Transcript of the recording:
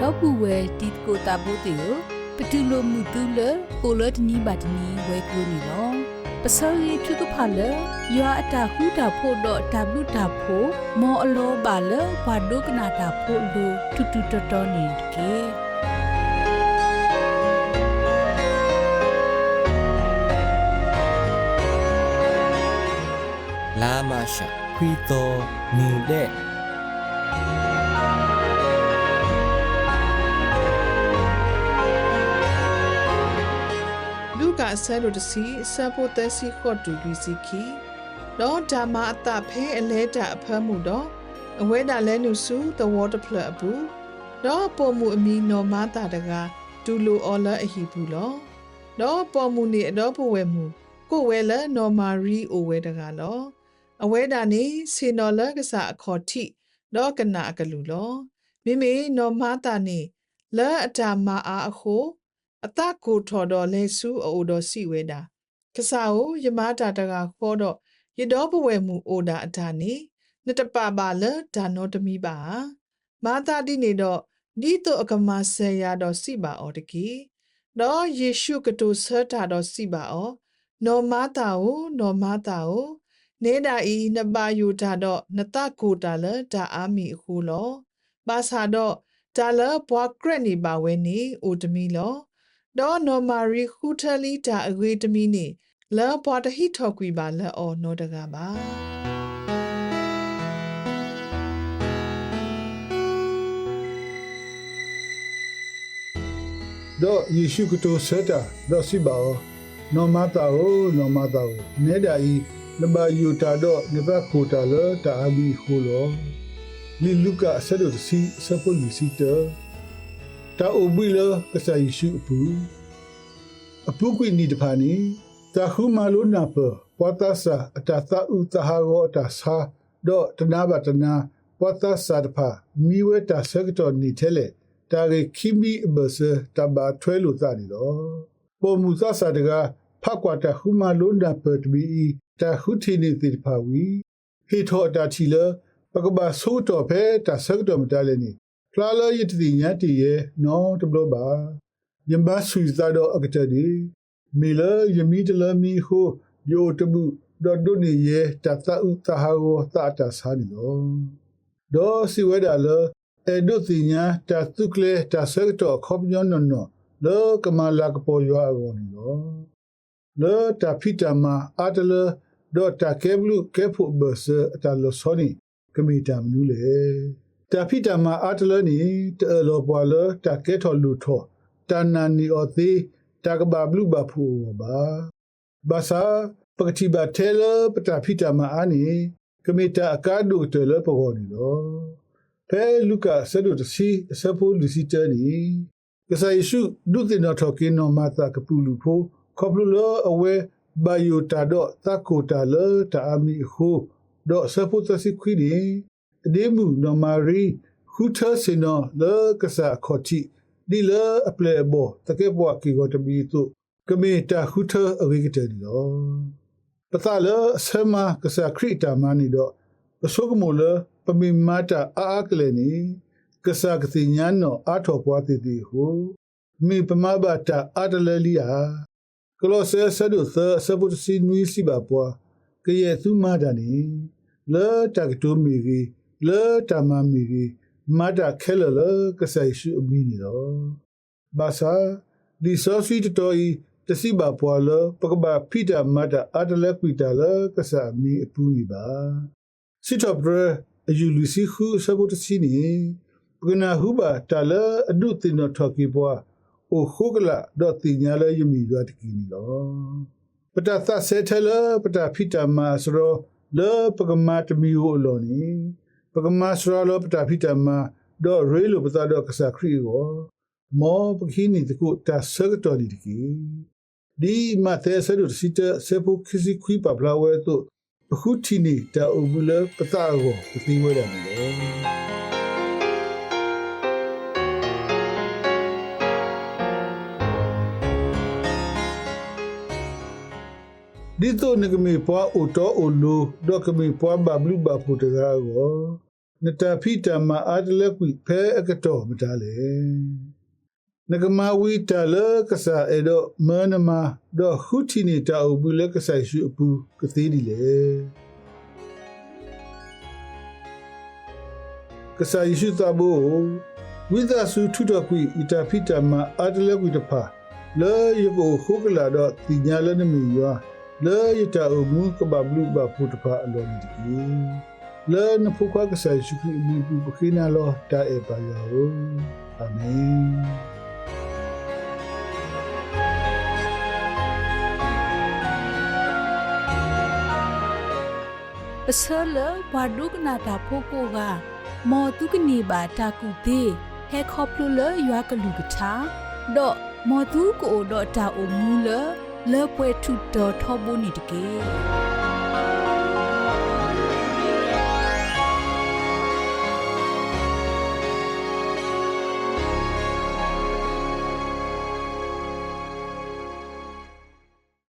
တော့ပူဝဲတီကိုတာဘိုတေယပတူလိုမှုတူလကိုလတနီဘတ်နီဝဲကလိုနီလောပစောရီထုကဖာလယောအတာဟူတာဖို့တော့တဘလူတာဖို့မောအလောပါလဘာဒုကနာတာဖို့လူတူတူတော်တော်နေကေလာမရှာခွီတော်မူတဲ့ အဆဲလိုတစီအဆပ်ဖို့သက်စီခေါ့တူပြီးစီခီတော့ဓမ္မအတဖဲအလဲတာအဖမ်းမှုတော့အဝဲတာလဲနုစုသဝတဖလအဘူးတော့ပေါ်မှုအမီနော်မတာတကဒူလိုအော်လာအဟီဘူးလောတော့ပေါ်မှုနေအတော့ဘဝဲမှုကိုဝဲလဲနော်မာရီအိုဝဲတကလောအဝဲတာနေစေနော်လကစားအခေါ်တိတော့ကနာကလူလောမိမိနော်မတာနေလဲအတာမအားအခိုး အတကိုထော်တော်လဲစုအိုတော်စီဝဲတာကစားကိုယမတာတကခေါ်တော့ရတော်ဘဝဲမှုအိုတာအတာနေနှစ်တပပါလဒါနောတမီပါမာတာတိနေတော့ဒီတော့အကမဆယ်ရတော့စီပါအော်တကီတော့ယေရှုကတိုဆတ်တာတော့စီပါအော်နော်မာတာကိုနော်မာတာကိုနေတာဤနှစ်ပါယူတာတော့နတကိုတာလဒါအာမီအခုလောပါစာတော့ဒါလဘွားကရက်နေပါဝဲနေအိုတမီလော တော့နော်မာရီခူထလီတာအဂေတမီနေလာပွားတဟိထောက်ကွေပါလက်အော်နော်တကပါတော့ယေရှုခရစ်တော်ဆက်တာတော့စီပါအောနော်မတာကိုနော်မတာကိုနေတာဤနဘယူတာတော့နဘခိုတာလတာအဘီခိုလောဒီလူကာဆက်တော့စီစပိုလီစီတာ တာအိုဘီလကဆာယေရှုအပူအပူကွိနီတဖာနီတာခုမလိုနာပပဝတာစာအတာသာဥတဟာရောအတာစာတော့တနာဘတနာပဝတာစာတဖာမိဝဲတာဆက်တော်နီထဲလေတာရေခိမီဘဆတဘာထွဲလို့သာနေတော့ပေါ်မူသစာတကဖကွာတခုမလိုနာပတဘီတာခုတီနေတိဖာဝီဟီထောတာချီလပကဘာဆိုးတော်ဖဲတာဆက်တော်မတလည်းနေ ဖလာလယတတိညာတီရဲ့နော်တဘလပါယမဆွေဇာတော့အကတဒီမီလယမီတလမီဟိုယိုတမှုဒေါ်ဒုနေရဲ့တသဥသဟာကိုသာတာဆာနေတော့ဒေါ်စီဝဲတာလောအဲဒုတိညာတသုကလေတဆက်တော့ခေါပညောနော်နော်လောကမလာကပေါ်ရွာကောနေတော့လောတဖိတမအတလဒေါ်တကေဘလူကေဖို့ဘဆအတလဆောနီကမီတမ်နူလေ တဖိတမအတလနီတေလောပွာလတကေထောလူထောတနာနီအသေးတကဘာဘလူဘဖူဘာဘာသာပကတိဘတဲလပတဖိတမအာနီကမီတာအကာဒုတေလပဂောနီလောဖဲလူကာဆဒုတစီဆဖိုလူစီတနီကဆာယေရှုဒုတိနထောကိနောမာတာကပူလူဖိုခေါပလူလောအဝဲဘယိုတာတော့တကိုတာလတာအမီခိုတော့ဆဖိုတစီခွီဒီ အဒေမူနော်မာရီခူထာစင်နောလကဆာခေါတိဒီလအပလေဘောတကေဘွားကီကိုတမီတုကမေတာခူထာအဝေကတဲ့လောပသလဆမကဆာခရီတာမနီတော့ပစုကမိုလပမီမာတာအာအကလေနီကဆာကတိညာနောအာထောပွားတိတိဟုမိပမဘတာအတလလီယာကလောဆဲဆဒုသဆပုတစီနွီစီပါပွားကရဲ့သူမတာနီလေတကတူမီကြီး လေတမမီကြီးမတာခဲလလကဆိုင်ရှုအမီနီတော့ဘာသာဒီဆောစီတတော်ဤတစီပါပွားလပကဘာဖီတာမတာအတလက်ကွီတာလကဆာမီအပူနီပါစစ်တော့ဘရအယူလူစီခုဆပုတစီနီပကနာဟုပါတလအဒုတင်တော်ထော်ကီပွားအိုခုကလာတော့တင်ညာလဲယမီရွာတကီနီလောပတသဆေထလပတဖီတာမဆရောလေပကမတ်မီဟိုလောနီ ပကမဆရောလပတဖီတာမဒေါ်ရေလိုပတတော့ကစားခရီကိုမောပခိနီတကုတဆကတော်ဒီတကီဒီမတဲ့ဆရစီတဆေပုခစီခွီပပလာဝဲတို့အခုတီနီတာအုပ်လပတာကိုသိဝဲတယ်နော် ဒီတော့ငကမေပွားအိုတော်အိုလိုဒေါကမေပွားဘဘလူဘဖူတကားကိုနတဖိတမအားတလက်ကွိဖဲအကတော့မတားလေနဂမဝီတလကဆာအဲ့တော့မနမတော့ခုတီနီတာအဘူးလကဆိုင်ရှုအပူကသေးဒီလေကဆာယရှုတဘောဝိဇာစုထုတော်ကွိအတာဖိတမအားတလက်ကွိတဖာလေယကိုခုကလာတော့တင်ညာလည်းနမီရွာ လေယတာအမှုကဘဘလူဘဖုတဖာအလုံးဒီကီ le na pukwa ka sa shu ki bi bu bu kina lo ta e ba ya o amen ပစလဘဝဒုကနာတာဖိုကိုကမောတုကနေပါတာကူသေးဟဲခေါပလူလရွာကလူကထာတော့မောတုကိုတော့တာအုံမူလ လေပွဲထုတော်ထောဘုန်နေတကေ